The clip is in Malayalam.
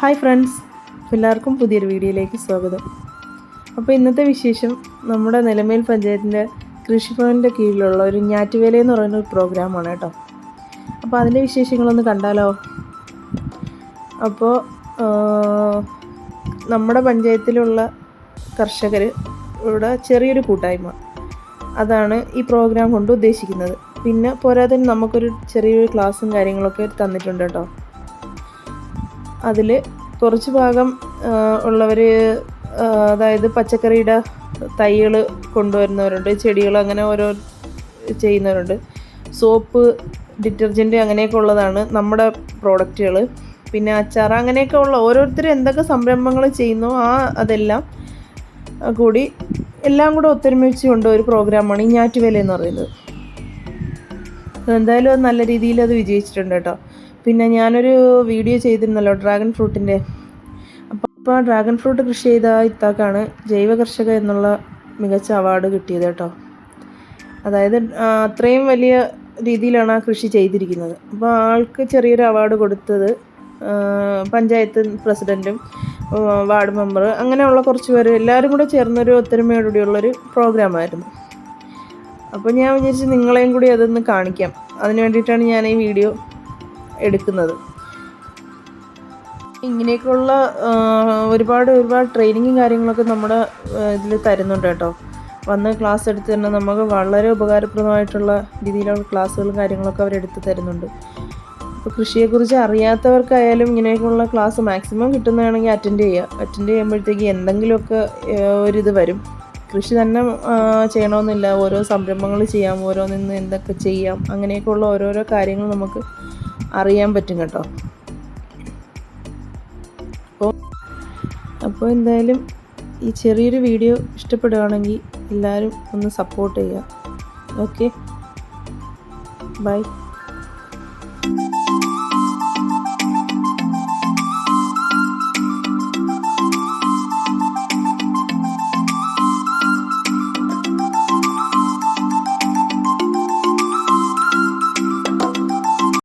Hi friends. എല്ലാവർക്കും പുതിയൊരു വീഡിയോയിലേക്ക് സ്വാഗതം. അപ്പോൾ ഇന്നത്തെ വിശേഷം നമ്മുടെ നിലമേൽ പഞ്ചായത്തിന്റെ കൃഷിഭവന്റെ കീഴിലുള്ള ഒരു ഞാറ്റുവേല എന്ന് പറയുന്ന ഒരു പ്രോഗ്രാമാണ് കേട്ടോ. അപ്പോൾ അതിന്റെ വിശേഷങ്ങളൊന്ന് കണ്ടാലോ? അപ്പോൾ നമ്മുടെ പഞ്ചായത്തിലുള്ള കർഷകർ ഇവിടെ ചെറിയൊരു കൂട്ടായ്മ. അതാണ് ഈ പ്രോഗ്രാം കൊണ്ട് ഉദ്ദേശിക്കുന്നത്. പിന്നെ പോരാതെ നമുക്കൊരു ചെറിയൊരു ക്ലാസ്സും കാര്യങ്ങളൊക്കെ തന്നിട്ടുണ്ട് കേട്ടോ. അതിൽ കുറച്ച് ഭാഗം ഉള്ളവർ അതായത് പച്ചക്കറിയുടെ തൈകൾ കൊണ്ടുവരുന്നവരുണ്ട് ചെടികൾ അങ്ങനെ ഓരോ ചെയ്യുന്നവരുണ്ട്. സോപ്പ് ഡിറ്റർജന്റ് അങ്ങനെയൊക്കെ ഉള്ളതാണ് നമ്മുടെ പ്രോഡക്റ്റുകൾ പിന്നെ അച്ചാർ അങ്ങനെയൊക്കെ ഉള്ള ഓരോരുത്തർ എന്തൊക്കെ സംരംഭങ്ങൾ ചെയ്യുന്നു ആ അതെല്ലാം കൂടി എല്ലാം കൂടെ ഒത്തൊരുമിച്ച് കൊണ്ട് ഒരു പ്രോഗ്രാമാണ് ഈ ഞാറ്റുവേല എന്ന് പറയുന്നത്. എന്തായാലും അത് നല്ല രീതിയിൽ അത് വിജയിച്ചിട്ടുണ്ട് കേട്ടോ. പിന്നെ ഞാനൊരു വീഡിയോ ചെയ്തിരുന്നല്ലോ ഡ്രാഗൺ ഫ്രൂട്ടിന്റെ അപ്പോൾ ആ ഡ്രാഗൺ ഫ്രൂട്ട് കൃഷി ചെയ്ത ഇത്താക്കാണ് ജൈവ കർഷക എന്നുള്ള മികച്ച അവാർഡ് കിട്ടിയത് കേട്ടോ. അതായത് അത്രയും വലിയ രീതിയിലാണ് ആ കൃഷി ചെയ്തിരിക്കുന്നത്. അപ്പോൾ ആൾക്ക് ചെറിയൊരു അവാർഡ് കൊടുത്തത് പഞ്ചായത്ത് പ്രസിഡന്റും വാർഡ് മെമ്പർ അങ്ങനെയുള്ള കുറച്ച് പേര് എല്ലാവരും കൂടെ ചേർന്നൊരു ഒത്തൊരുമയോടുകൂടിയുള്ളൊരു പ്രോഗ്രാമായിരുന്നു അപ്പോൾ ഞാൻ വിചാരിച്ചു നിങ്ങളെയും കൂടി അതൊന്ന് കാണിക്കാം. അതിന് വേണ്ടിയിട്ടാണ് ഞാൻ ഈ വീഡിയോ എടുക്കുന്നത്. ഇങ്ങനെയൊക്കെയുള്ള ഒരുപാട് ഒരുപാട് ട്രെയിനിങ്ങും കാര്യങ്ങളൊക്കെ നമ്മുടെ ഇതിൽ തരുന്നുണ്ട് കേട്ടോ. വന്ന് ക്ലാസ് എടുത്ത് തന്നെ നമുക്ക് വളരെ ഉപകാരപ്രദമായിട്ടുള്ള രീതിയിലുള്ള ക്ലാസ്സുകളും കാര്യങ്ങളൊക്കെ അവരെടുത്ത് തരുന്നുണ്ട്. ഇപ്പോൾ കൃഷിയെക്കുറിച്ച് അറിയാത്തവർക്കായാലും ഇങ്ങനെയൊക്കെയുള്ള ക്ലാസ് മാക്സിമം കിട്ടുന്നതാണെങ്കിൽ അറ്റൻഡ് ചെയ്യുക അറ്റൻഡ് ചെയ്യുമ്പോഴത്തേക്ക് എന്തെങ്കിലുമൊക്കെ ഒരിത് വരും. കൃഷി തന്നെ ചെയ്യണമെന്നില്ല. ഓരോ സംരംഭങ്ങൾ ചെയ്യാം ഓരോന്നിന്ന് എന്തൊക്കെ ചെയ്യാം അങ്ങനെയൊക്കെയുള്ള ഓരോരോ കാര്യങ്ങൾ നമുക്ക് അറിയാൻ പറ്റും കേട്ടോ. അപ്പോൾ അപ്പോൾ എന്തായാലും ഈ ചെറിയൊരു വീഡിയോ ഇഷ്ടപ്പെടുകയാണെങ്കിൽ എല്ലാവരും ഒന്ന് സപ്പോർട്ട് ചെയ്യുക. Okay bye